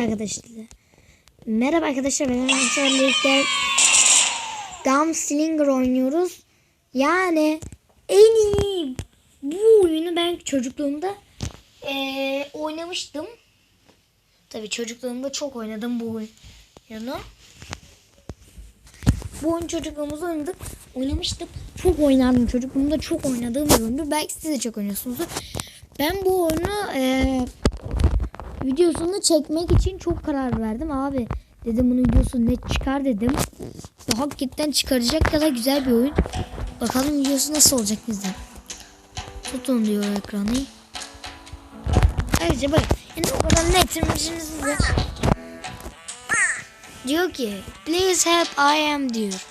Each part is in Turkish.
arkadaşlar. Merhaba arkadaşlar ben arkadaşlarla birlikte Gunslinger oynuyoruz. Yani en iyi bu oyunu ben çocukluğumda eee, oynamıştım. Tabi çocukluğumda çok oynadım bu oyunu. Bu oyun çocukluğumuzda oynadık. Oynamıştık. Çok oynardım. Çocukluğumda çok oynadığım bir oyundu. Belki siz de çok oynuyorsunuzdur. Ben bu oyunu eee videosunu çekmek için çok karar verdim abi. Dedim bunun videosu net çıkar dedim. Ve hakikaten çıkaracak kadar güzel bir oyun. Bakalım videosu nasıl olacak bizden. Tutun diyor ekranı. Ayrıca bak yani o kadar netimiziniz de. Diyor ki please help I am diyor.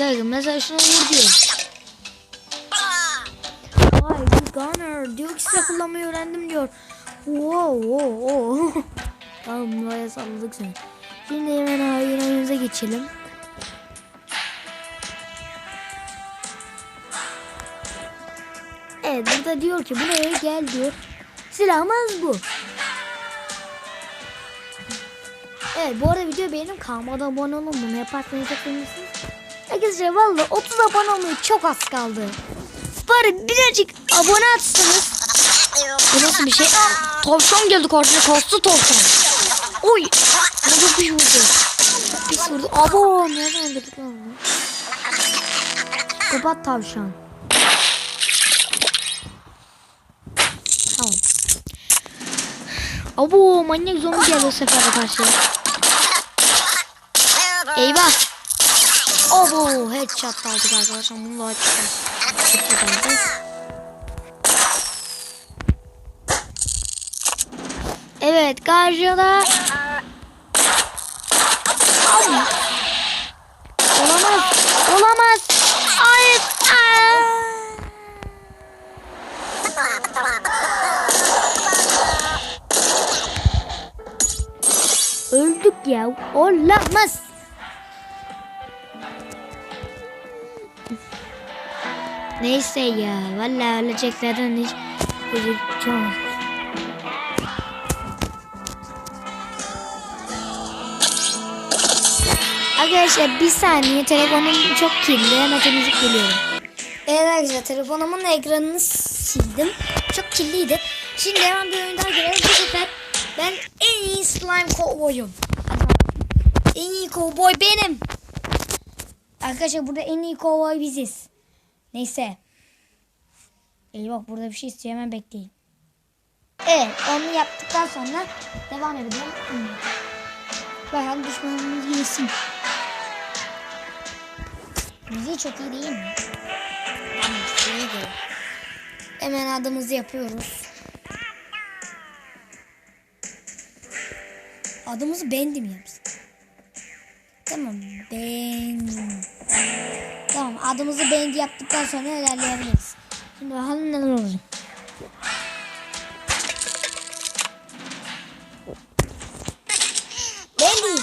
Bakın mesela şunu vur diyor. Ay bu gunner diyor ki silah kullanmayı öğrendim diyor. Wow wow wow. tamam buraya salladık seni. Şimdi hemen oyun oyunumuza geçelim. Evet burada diyor ki buraya gel diyor. Silahımız bu. Evet bu arada video beğenin kalmadı abone olun bunu yaparsanız çok sevinirsiniz. Arkadaşlar valla 30 abone olmayı çok az kaldı. Bari birazcık abone atsanız. Bu nasıl bir şey? Tavşan geldi karşıya kastı tavşan. Oy. Ne çok pis vurdu. Pis vurdu. Abo nereden öldürdük lan bunu? Kapat tavşan. Tamam. Abo manyak zombi geldi o sefer karşıya. Eyvah. Abo headshot aldık arkadaşlar. Bunu da aldık. Evet. Abi. Olamaz. Olamaz. Hayır. Öldük ya. Olamaz. Neyse ya. Vallahi öleceklerden hiç gözükmüyor. Arkadaşlar bir saniye telefonum çok kirli. Hemen temizlik geliyorum. Evet arkadaşlar telefonumun ekranını sildim. Çok kirliydi. Şimdi hemen bir oyun daha girelim. Bu sefer ben en iyi slime kovboyum. En iyi kovboy benim. Arkadaşlar burada en iyi kovboy biziz. Neyse. Eyvah burada bir şey istiyor hemen bekleyin. Evet onu yaptıktan sonra devam edelim. Bakalım düşmanımız gelsin. Müziği çok iyi değil mi? De. Hemen adımızı yapıyoruz. Adımızı Bendi mi yapsın? Tamam Ben. Adımızı Bendi yaptıktan sonra ilerleyebiliriz. Şimdi bakalım neler olacak. Bendi.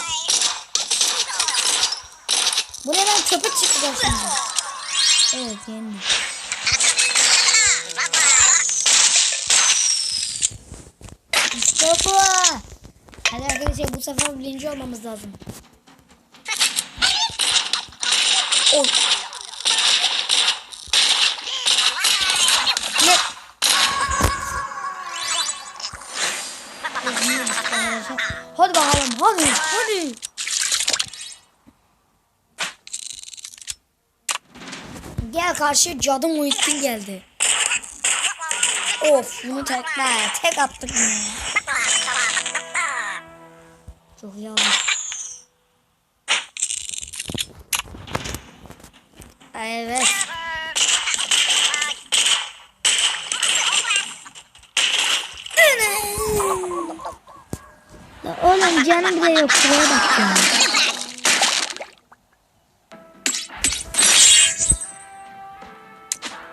Buraya ben çöpe çıkacağım şimdi. Evet yendim. İşte bu. Hadi arkadaşlar bu sefer birinci olmamız lazım. Oy. Hadi hadi. Gel karşı cadı Muhittin geldi. Of bunu tekme tek attık? Çok iyi oldu. Evet. Ya Oğlum canım bile yok. Şuraya bak ya.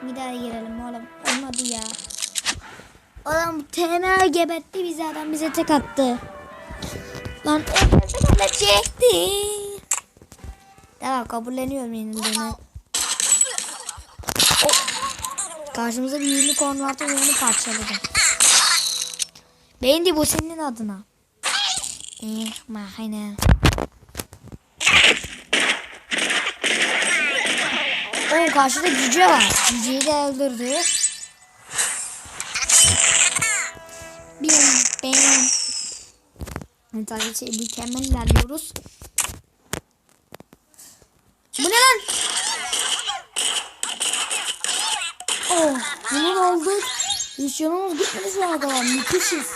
Bir daha girelim oğlum. Olmadı ya. Oğlum TNA gebertti bizi adam bize tek attı. Lan ölecekti. Tamam kabulleniyorum yenildiğini. Karşımıza bir unicorn vardı onu parçaladım. Beğendi bu senin adına. Eh, mahine. O karşıda cüce var. Cüceyi de öldürdü. Bim bam. Evet arkadaşlar mükemmel ilerliyoruz. Bu ne lan? Oh, bunun oldu. Hiç yanımız gitmedi şu an kadar. Müthişiz.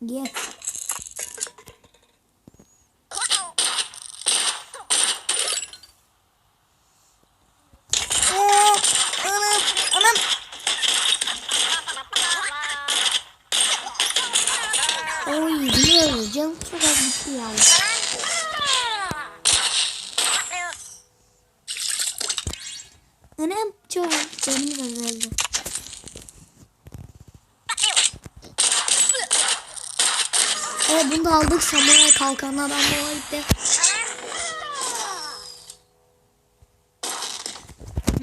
Gel. Canım çok az gitti ya. Anam çok canımız azaldı. Evet bunu da aldık. Samuray kalkanlı adam da gitti.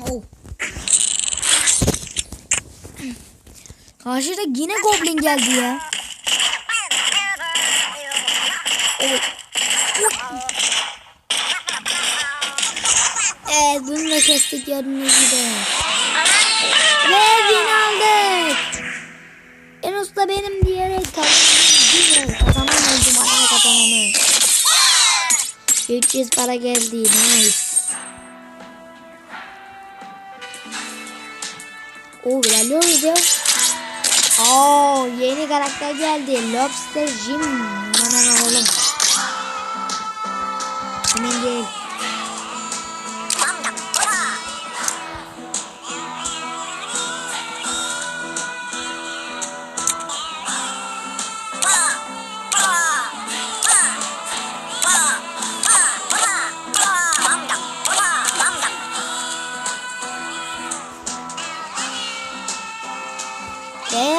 Oh. Karşıda yine goblin geldi ya. Evet. Evet bunu da kestik gördüğünüz gibi. Ve win aldık. En usta benim diyerek kazandım. Güzel. Kazanan oldum. Aynen kazananı. 300 para geldi. Nice. Oo ilerliyoruz ya. Oo yeni karakter geldi. Lobster Jim. Hemen oğlum. Hemen gel.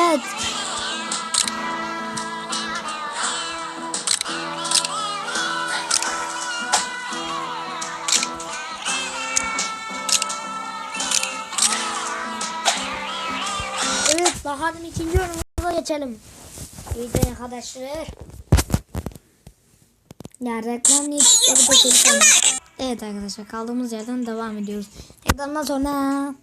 Evet. Evet, bakalım ikinci yorumumuza geçelim. İyi arkadaşlar. Ya reklam de çekelim. Evet arkadaşlar kaldığımız yerden devam ediyoruz. Reklamdan sonra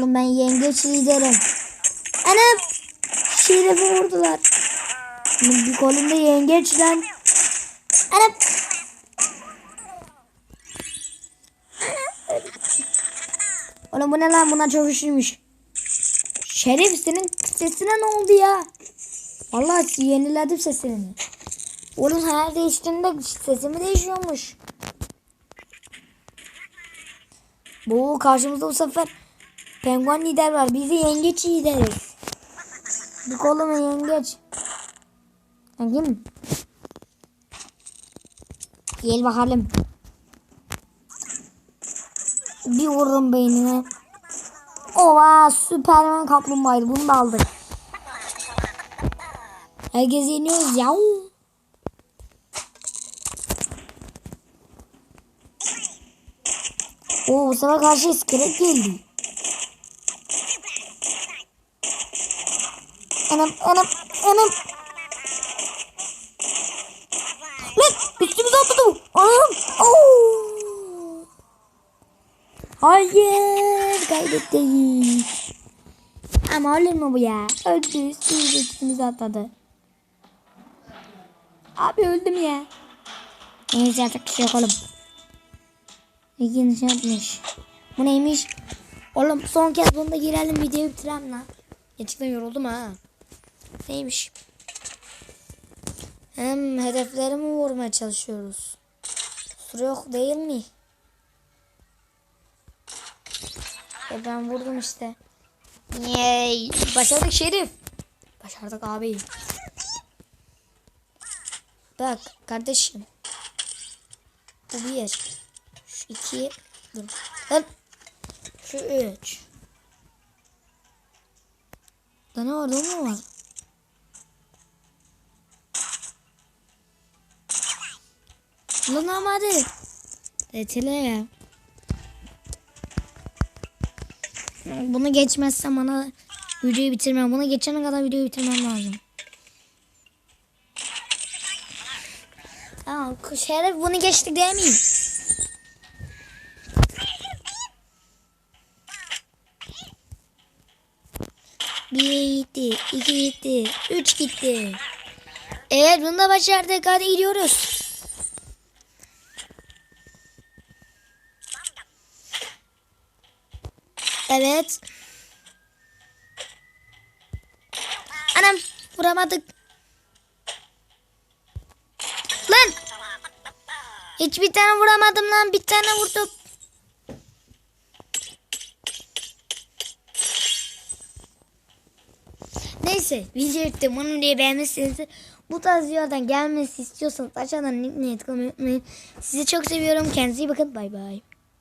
Oğlum ben yengeç liderim. Anam! Şerifi vurdular. Bir kolunda yengeç lan. Anam! Oğlum bu ne lan? Buna çok üşümüş. Şerif senin sesine ne oldu ya? Vallahi yeniledim sesini. Oğlum her değiştiğinde sesimi değişiyormuş. Bu karşımızda bu sefer penguen lider var. Biz yengeç lideriz. Bir koluma yengeç. Bakayım. Gel bakalım. Bir vururum beynine. Ova Süpermen kaplumbağaydı. Bunu da aldık. Herkes yeniyoruz ya. Oo bu sefer karşı iskelet geldi. Anam anam anam. Lan üstümüze atladı bu. Anam. Oo. Hayır kaybettik. Ama olur mu bu ya? Öldü üstümüze üstümüze atladı. Abi öldüm ya. Neyse yapacak bir şey yok oğlum. İlginç yapmış. Bu neymiş? Oğlum son kez bunda girelim videoyu bitirelim lan. Gerçekten yoruldum ha. Neymiş? Hem hedeflerimi vurmaya çalışıyoruz. Süre yok değil mi? E ben vurdum işte. Yay. Başardık Şerif. Başardık abi. Bak kardeşim. Bu bir. Şu iki. Dur. Lan. Şu üç. Da ne var? Mu var? Lan ama hadi. Detile ya. Bunu geçmezsem bana videoyu bitirmem. Bunu geçene kadar videoyu bitirmem lazım. Tamam. Şeref bunu geçtik değil? Bir gitti, iki gitti, üç gitti. Evet bunu da başardık. Hadi gidiyoruz. Evet. Anam vuramadık. Lan. Hiçbir tane vuramadım lan. Bir tane vurdum. Neyse video bitti. Bunu diye beğenmişsiniz. Bu tarz videolardan gelmesi istiyorsanız aşağıdan linkini tıklamayı unutmayın. Sizi çok seviyorum. Kendinize iyi bakın. Bay bay.